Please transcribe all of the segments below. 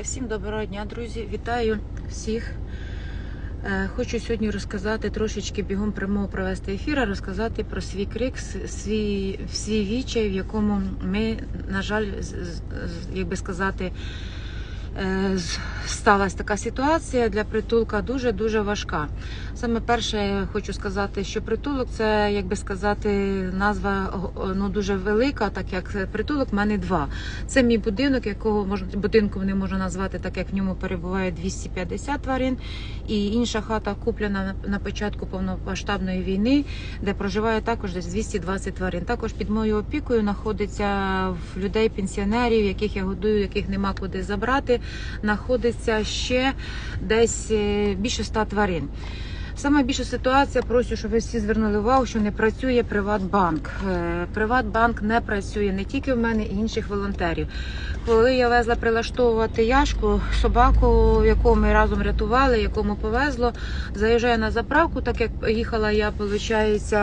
Всім доброго дня, друзі! Вітаю всіх. Е, Хочу сьогодні розказати трошечки бігом прямого провести ефір, розказати про свій крик, свій, свій вічай, в якому ми, на жаль, як би сказати, сталася така ситуація для притулка дуже дуже важка. Саме перше, хочу сказати, що притулок це, як би сказати, назва ну дуже велика, так як притулок в мене два. Це мій будинок, якого можна будинком не можу назвати, так як в ньому перебуває 250 тварин. І інша хата куплена на- на початку повномасштабної війни, де проживає також десь 220 тварин. Також під моєю опікою знаходиться в людей пенсіонерів, яких я годую, яких нема куди забрати. Знаходиться ще десь е, більше 100 тварин. Саме більша ситуація, прошу, щоб ви всі звернули увагу, що не працює Приватбанк. Е, Приватбанк не працює не тільки в мене, і інших волонтерів. Коли я везла прилаштовувати яшку, собаку, яку ми разом рятували, якому повезло, заїжджає на заправку, так як їхала я, виходить,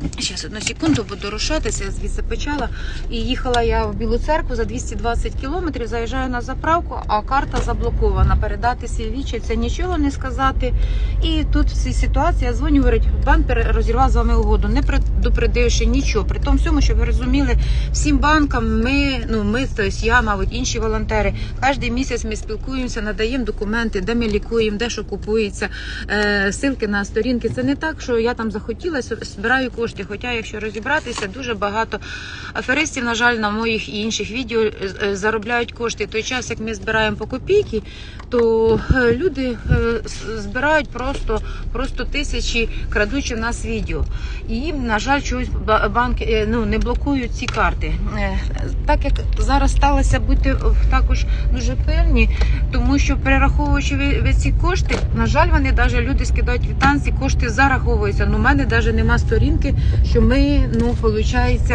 Зараз одну секунду буду рушатися, я звідси почала. І їхала я в Білу церкву за 220 кілометрів, заїжджаю на заправку, а карта заблокована. Передати свій це нічого не сказати. І тут в цій ситуації я дзвоню, говорить, банк розірвав з вами угоду, не предупредивши нічого. При тому всьому, щоб ви розуміли, всім банкам ми, ну ми, тобто я, мабуть, інші волонтери, кожен місяць ми спілкуємося, надаємо документи, де ми лікуємо, де що купується, е, ссылки на сторінки. Це не так, що я там захотіла, збираю кошти. Хоча, якщо розібратися, дуже багато аферистів, на жаль, на моїх і інших відео е, е, заробляють кошти. Той час, як ми збираємо по копійки, то е, люди збирають просто, просто тисячі, крадучи в нас відео. І їм, на жаль, чогось ба- банки ну, не блокують ці карти. Так як зараз сталося, е, також дуже певні, тому що перераховуючи ці кошти, на жаль, вони навіть люди скидають квитанції, кошти зараховуються. Ну, у мене навіть нема сторінки, що ми, ну, виходить,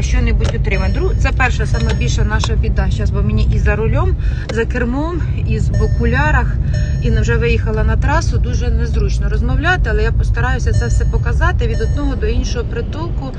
що-небудь отримаємо. Це перша саме більша наша біда. Зараз, бо мені і за рулем, за кермом, і в окулярах, і вже виїхала на трасу. Дуже незручно розмовляти, але я постараюся це все показати від одного до іншого притулку.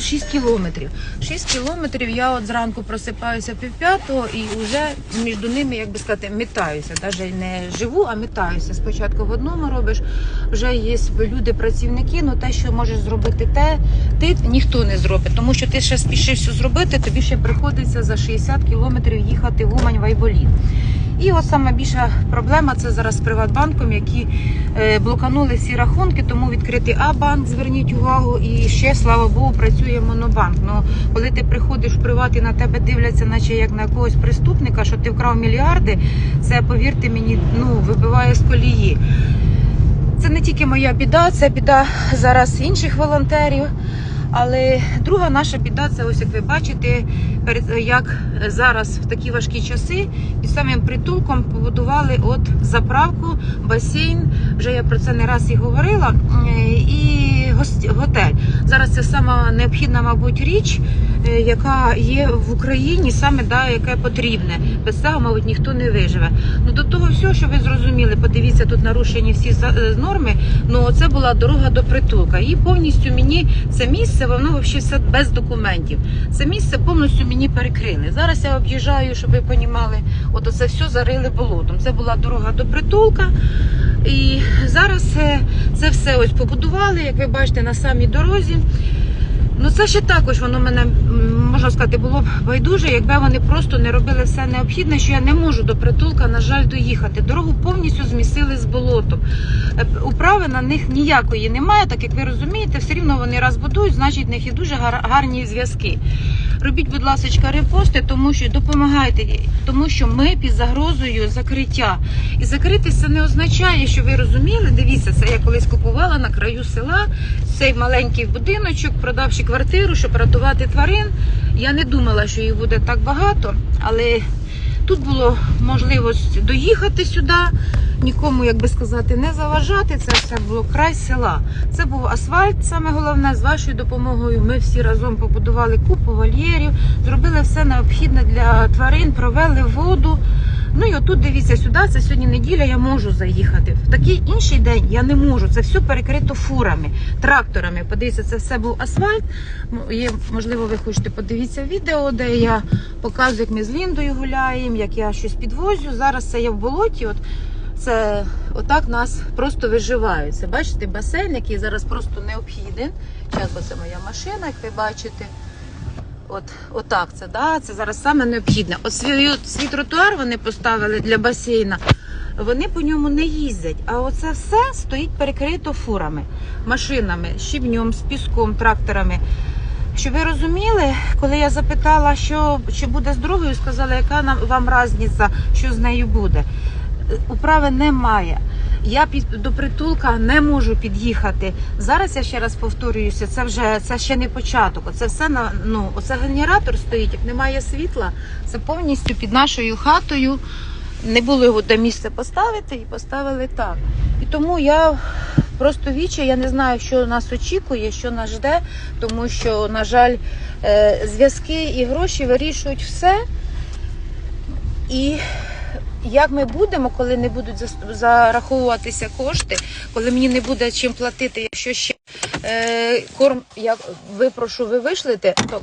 6 кілометрів. 6 кілометрів я от зранку просипаюся пів п'ятого і вже між ними, як би сказати, метаюся. Навіть не живу, а метаюся. Спочатку в одному робиш, вже є люди, працівники, ну те, що можеш зробити те, ти ніхто не зробить, тому що ти ще спішив все зробити, тобі ще приходиться за 60 кілометрів їхати в Умань в Айболіт. І от саме більша проблема це зараз з Приватбанком, які е, блоканули всі рахунки, тому відкритий А-банк, зверніть увагу, і ще, слава Богу, працює Монобанк. Ну, коли ти приходиш в приват і на тебе дивляться, наче як на якогось преступника, що ти вкрав мільярди, це, повірте мені, ну, вибиває з колії. Це не тільки моя біда, це біда зараз інших волонтерів. Але друга наша біда це ось як ви бачите, як зараз в такі важкі часи під самим притулком побудували от заправку, басейн. Вже я про це не раз і говорила. е, І готель. Зараз це сама необхідна, мабуть, річ, яка є в Україні, саме да, яке потрібне. Без цього, мабуть, ніхто не виживе. Ну до того всього, що ви зрозуміли, подивіться, тут нарушені всі е, норми. Ну це була дорога до притулка. І повністю мені це місце, воно взагалі все без документів. Це місце повністю мені перекрили. Зараз я об'їжджаю, щоб ви понімали, от оце все зарили болотом. Це була дорога до притулка. І зараз е, це все ось побудували, як ви бачите, на самій дорозі. Ну це ще також воно мене можна сказати було б байдуже, якби вони просто не робили все необхідне, що я не можу до притулка, на жаль, доїхати. Дорогу повністю змісили з болотом. Е, Управи на них ніякої немає, так як ви розумієте, все рівно вони раз будують, значить в них є дуже гар- гарні зв'язки. Робіть, будь ласка, репости, тому що допомагайте, тому що ми під загрозою закриття. І закритися не означає, що ви розуміли. Дивіться, це я колись купувала на краю села цей маленький будиночок, продавши квартиру, щоб рятувати тварин. Я не думала, що їх буде так багато, але тут було можливість доїхати сюди, нікому, як би сказати, не заважати. Це все було край села. Це був асфальт, саме головне. З вашою допомогою ми всі разом побудували купу вольєрів, зробили все необхідне для тварин, провели воду. Ну і отут дивіться сюди, це сьогодні неділя, я можу заїхати. В такий інший день я не можу. Це все перекрито фурами, тракторами. Подивіться, це все був асфальт. Є, можливо, ви хочете подивитися відео, де я показую, як ми з Ліндою гуляємо, як я щось підвозю. Зараз це я в болоті. От це отак нас просто виживають. Це бачите, басейн, який зараз просто необхіден. Зараз це моя машина, як ви бачите. От, отак це, да, це зараз саме необхідне. От свій, свій тротуар вони поставили для басейна. Вони по ньому не їздять. А оце все стоїть перекрито фурами, машинами, щебнем, з піском, тракторами. Щоб ви розуміли, коли я запитала, що чи буде з другою, сказали, яка нам вам різниця, що з нею буде. Управи немає. Я під до притулка не можу під'їхати. Зараз я ще раз повторююся, це вже це ще не початок. Оце все на ну оце генератор стоїть. Як немає світла, це повністю під нашою хатою. Не було його де місце поставити і поставили так. І тому я просто віче, я не знаю, що нас очікує, що нас жде, тому що, на жаль, е, зв'язки і гроші вирішують все. І як ми будемо, коли не будуть зараховуватися кошти, коли мені не буде чим платити, якщо ще е, корм я випрошу, ви вишлете, то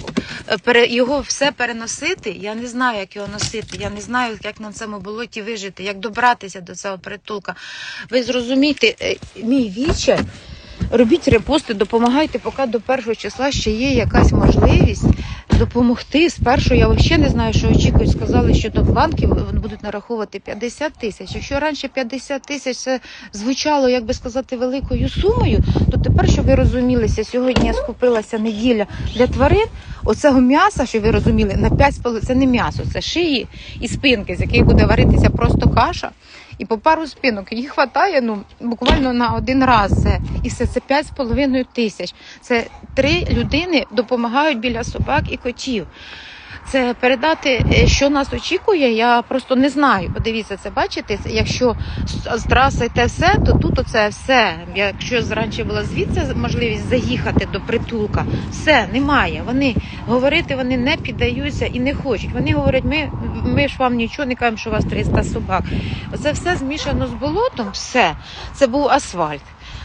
е, пере, його все переносити. Я не знаю, як його носити. Я не знаю, як на цьому болоті вижити, як добратися до цього притулка. Ви зрозумійте, е, мій вічай. Робіть репости, допомагайте, поки до першого числа ще є якась можливість допомогти. Спершу я взагалі не знаю, що очікують. Сказали, що до банків вони будуть нараховувати 50 тисяч. Якщо раніше 50 тисяч це звучало, як би сказати, великою сумою, то тепер, щоб ви розумілися, сьогодні я скупилася неділя для тварин. Оцього м'яса, щоб ви розуміли, на 5,5 це не м'ясо, це шиї і спинки, з яких буде варитися просто каша. І по пару спинок їх вистачає ну, буквально на один раз. І все це 5,5 тисяч. Це три людини допомагають біля собак і котів. Це передати, е, що нас очікує, я просто не знаю. Подивіться, це бачите, якщо з- траси те все, то тут оце все. Якщо раніше була звідси можливість заїхати до притулка, все немає. Вони говорити вони не піддаються і не хочуть. Вони говорять, ми, ми ж вам нічого не кажемо, що у вас 300 собак. Оце все змішано з болотом, все. Це був асфальт.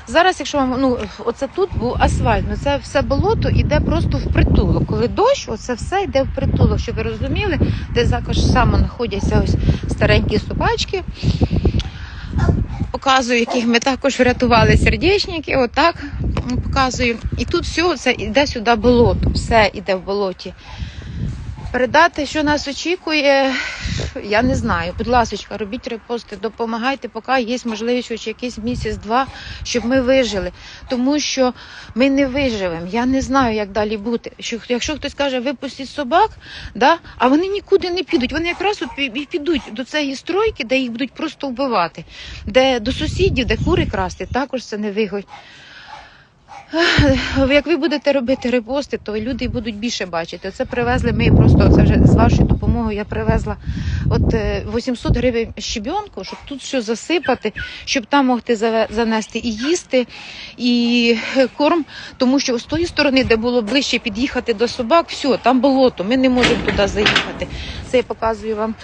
Зараз, якщо вам ну оце тут був асфальт, ну це все болото йде просто в притулок. Коли дощ, оце все йде в притулок, щоб ви розуміли, де також само знаходяться ось старенькі собачки. Показую, яких ми також врятували сердечники, отак показую. І тут все це йде сюди болото, все йде в болоті. Передати, що нас очікує, я не знаю. Будь ласка, робіть репости, допомагайте, поки є можливість хоч якийсь місяць-два, щоб ми вижили. Тому що ми не виживемо. Я не знаю, як далі бути. Що, якщо хтось каже, випустіть собак, да, а вони нікуди не підуть. Вони якраз і підуть до цієї стройки, де їх будуть просто вбивати, де до сусідів, де кури красти, також це не вигодь. Як ви будете робити репости, то люди будуть більше бачити. Це привезли ми просто це вже з вашою допомогою. Я привезла от е, 800 гривень щебенку, щоб тут все засипати, щоб там могти занести і їсти, і е, корм. Тому що з тої сторони, де було ближче під'їхати до собак, все, там болото. Ми не можемо туди заїхати. Це я показую вам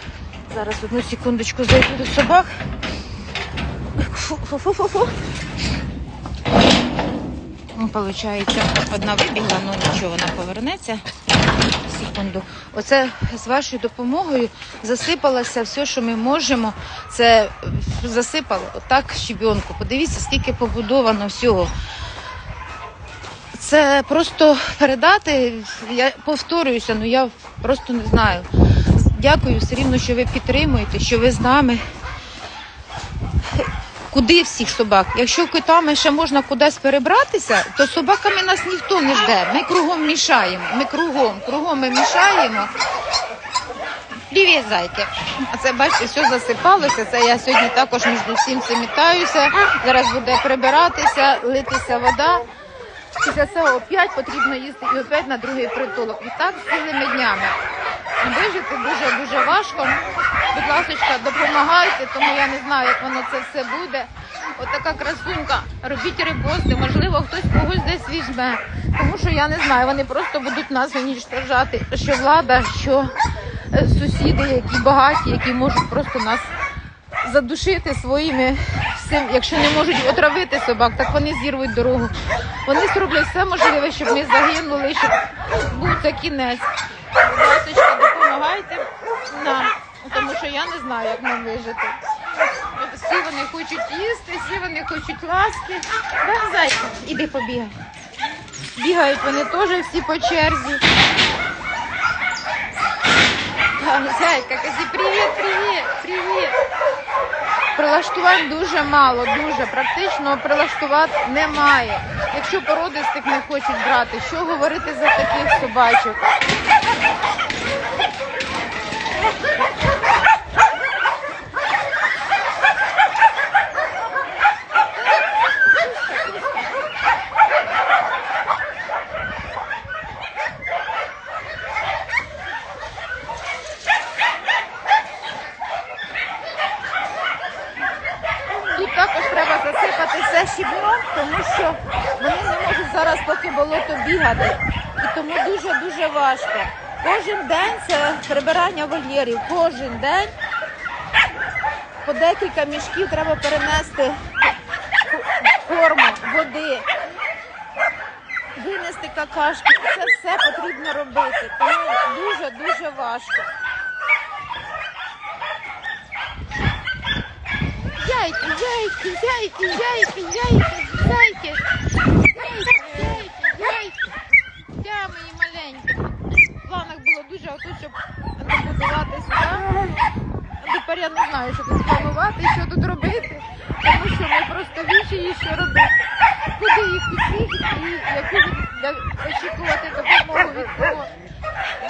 зараз одну секундочку зайду до собак. Фу-фу-фу-фу. Ну, Получається, одна вибігла, ну нічого, вона повернеться. Секунду. Оце з вашою допомогою засипалося все, що ми можемо. Це засипало отак щебенку. Подивіться, скільки побудовано всього. Це просто передати. Я повторююся, ну я просто не знаю. Дякую все рівно, що ви підтримуєте, що ви з нами. Куди всіх собак? Якщо котами ще можна кудись перебратися, то собаками нас ніхто не жде. Ми кругом мішаємо. Ми кругом, кругом ми мішаємо. Привіт, зайки. А це бачите, все засипалося. Це я сьогодні також між цим мітаюся. Зараз буде прибиратися, литися вода. Після цього опять потрібно їсти і опять на другий притулок. І так цілими днями. Вижити дуже дуже важко. Будь ласка, допомагайте, тому я не знаю, як воно це все буде. Отака красунька. Робіть репости, можливо, хтось когось десь візьме. Тому що я не знаю, вони просто будуть нас уніштожати. Що влада, що е, сусіди, які багаті, які можуть просто нас задушити своїми всім, якщо не можуть отравити собак, так вони зірвуть дорогу. Вони зроблять все можливе, щоб ми загинули, щоб був це кінець. Допомагайте нам, тому що я не знаю, як нам вижити. Всі вони хочуть їсти, всі вони хочуть ласки. Да, зайка, іди побігай. Бігають вони теж всі по черзі. Зайка, кажи привіт, привіт, привіт. Прилаштувань дуже мало, дуже практично прилаштувати немає. Якщо породистих не хочуть брати, що говорити за таких собачок? Тут також треба засипати все щебнем, тому що вони не можуть зараз поки болото бігати. І тому дуже-дуже важко. Кожен день це прибирання вольєрів. Кожен день по декілька мішків треба перенести корму, води, винести какашки. Це все потрібно робити. Тому дуже-дуже важко. Яйки, яйки, яйки, яйки, яйки, зайки. Яйки, яйки, яйки. Я мої маленькі. В планах отут, щоб добудувати сюди. Тепер я не знаю, що тут планувати, що тут робити, тому що ми просто вічі що робити. Куди їх усіх і яку від- я- очікувати допомогу від кого.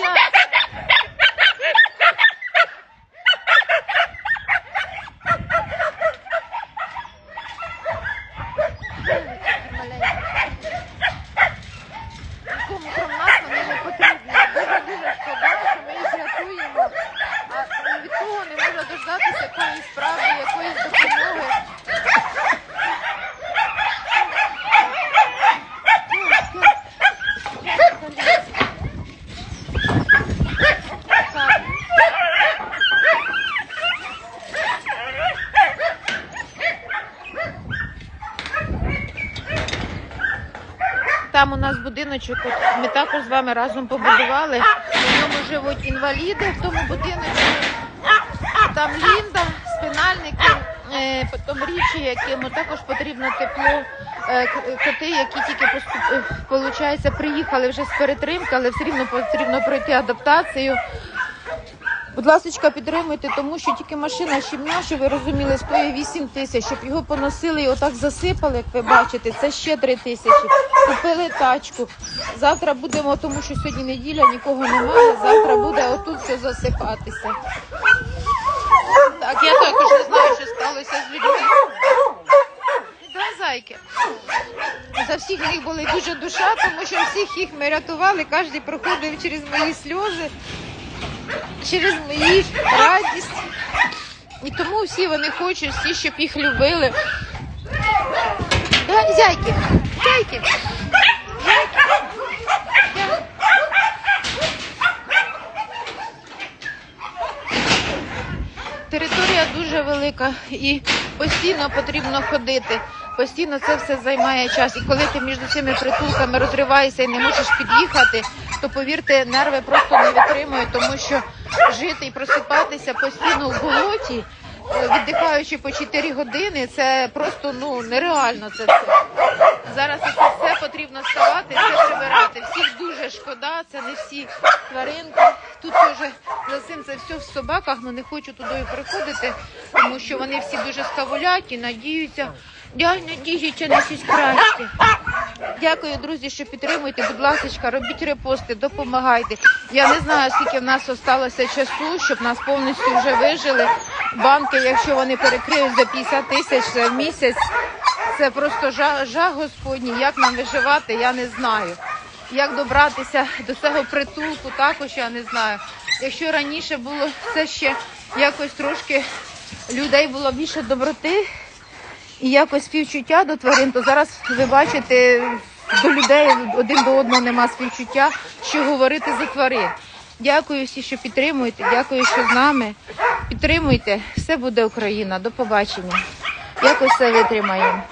Я Нікому крім нас вони не потрібні. Дуже дуже шкода, що ми їх рятуємо, а від того не може дождатися якоїсь справи, якоїсь допомоги. Так. Там у нас будиночок, от ми також з вами разом побудували. У ньому живуть інваліди в тому будиночку. Там лінда, спинальники, е, потім річі, яким також потрібно тепло. Е, Коти, які тільки поступ... е, приїхали вже з перетримки, але все рівно потрібно пройти адаптацію. Будь ласка, підтримуйте, тому що тільки машина щебня, що ви розуміли, стоїть 8 тисяч, щоб його поносили і отак засипали, як ви бачите, це ще 3 тисячі. Купили тачку. Завтра будемо, тому що сьогодні неділя, нікого немає. Завтра буде отут все засипатися. Так, я також не знаю, що сталося з людьми. Да, зайки. За всіх них були дуже душа, тому що всіх їх ми рятували, кожен проходив через мої сльози через мою радість. І тому всі вони хочуть, всі, щоб їх любили. Да, зяйки, зяйки. Зяйки. Територія дуже велика і постійно потрібно ходити. Постійно це все займає час. І коли ти між цими притулками розриваєшся і не можеш під'їхати, то повірте, нерви просто не витримують, тому що жити і просипатися постійно в болоті, е, віддихаючи по 4 години, це просто ну нереально. Це все. Зараз це все потрібно вставати, все прибирати. Всіх дуже шкода, це не всі тваринки. Тут теж за цим це все в собаках, але не хочу туди приходити, тому що вони всі дуже скавулять і надіються. Я надіюся на щось краще. Дякую, друзі, що підтримуєте. Будь ласка, робіть репости, допомагайте. Я не знаю, скільки в нас залишилося часу, щоб нас повністю вже вижили. Банки, якщо вони перекриють за 50 тисяч в місяць, це просто жах, жах господній. Як нам виживати, я не знаю. Як добратися до цього притулку, також я не знаю. Якщо раніше було це ще якось трошки людей було більше доброти і якось співчуття до тварин, то зараз ви бачите до людей один до одного нема співчуття, що говорити за тварин. Дякую всі, що підтримуєте. Дякую, що з нами. Підтримуйте. Все буде Україна. До побачення. Якось все витримаємо.